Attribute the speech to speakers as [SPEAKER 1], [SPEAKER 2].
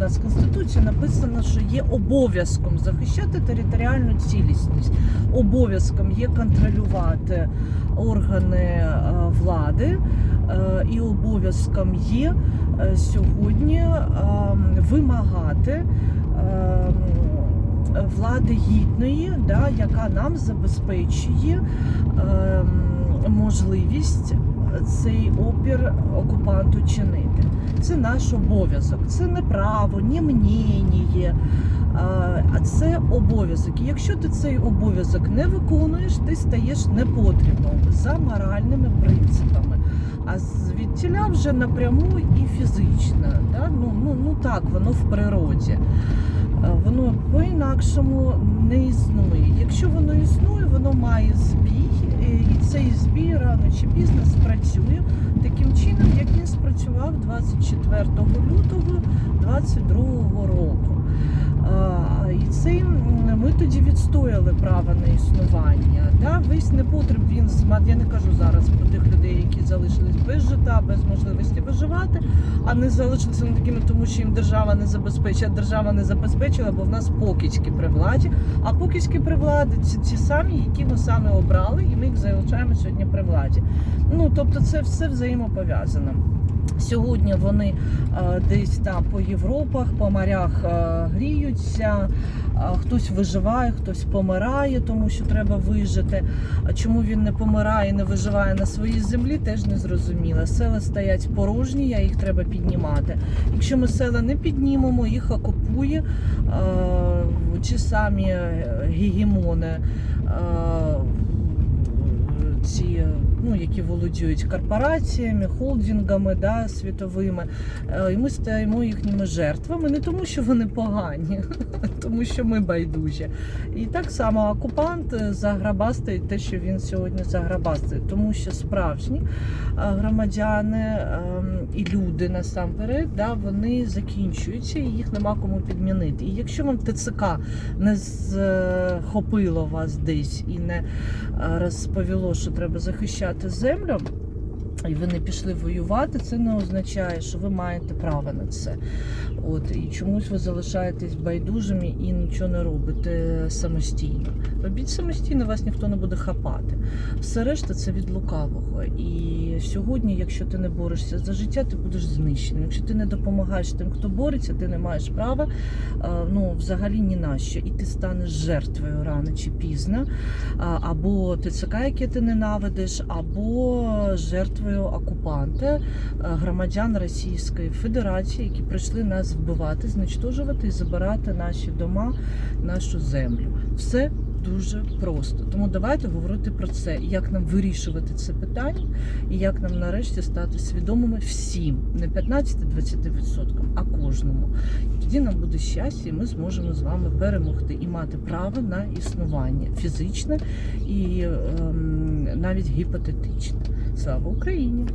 [SPEAKER 1] нас в Конституції написано, що є обов'язком захищати територіальну цілісність, обов'язком є контролювати органи е, влади, е, і обов'язком є е, сьогодні вимагати. Влади гідної, да, яка нам забезпечує можливість цей опір окупанту чинити. Це наш обов'язок. Це не право, ні мнєніє, а це обов'язок. І якщо ти цей обов'язок не виконуєш, ти стаєш непотрібним за моральними принципами. А звідтіля вже напряму і фізично. Да? Ну, ну, ну так, воно в природі. Е, Воно по-інакшому не існує. Якщо воно існує, воно має збій рано чи пізно спрацює таким чином, як він спрацював 24 лютого 22 року. І цей ми тоді відстояли право на існування. Да? Весь непотріб він Я не кажу зараз про тих людей, які залишились без жита, без можливості виживати, а не залишилися вони такими, тому що їм держава не забезпечила. Держава не забезпечила, бо в нас покічки при владі. А покічки при владі це ті самі, які ми саме обрали, і ми їх залишаємо сьогодні при владі. Ну тобто, це все взаємопов'язано. Сьогодні вони е, десь там по Європах, по морях е, гріються, е, хтось виживає, хтось помирає, тому що треба вижити. А чому він не помирає, не виживає на своїй землі, теж не зрозуміло. Села стоять порожні, а їх треба піднімати. Якщо ми села не піднімемо, їх окупує ті самі гегемони. Е, ці, ну, які володіють корпораціями, холдингами да, світовими. Е, І ми стаємо їхніми жертвами не тому, що вони погані, а тому що ми байдужі. І так само окупант е, заграбастить те, що він сьогодні заграбастить, тому що справжні е, громадяни ем, і люди насамперед, да, вони закінчуються і їх нема кому підмінити. І якщо вам ТЦК не захопило вас десь і не е, розповіло, що треба захищати землю. І ви не пішли воювати, це не означає, що ви маєте право на це. От і чомусь ви залишаєтесь байдужими і нічого не робите самостійно. Робіть самостійно, вас ніхто не буде хапати. Все решта це від лукавого. І сьогодні, якщо ти не борешся за життя, ти будеш знищеним. Якщо ти не допомагаєш тим, хто бореться, ти не маєш права е, ну, взагалі ні на що. І ти станеш жертвою рано чи пізно. Або ТЦК, яке ти ненавидиш, або жертвою окупанта, е, громадян Російської Федерації, які прийшли нас вбивати, знищувати і забирати наші дома, нашу землю. Все дуже просто. Тому давайте говорити про це, як нам вирішувати це питання, і як нам нарешті стати свідомими всім, не 15-20%, а кожному. І тоді нам буде щастя, і ми зможемо з вами перемогти і мати право на існування фізичне і ем, навіть гіпотетичне. Слава Україні!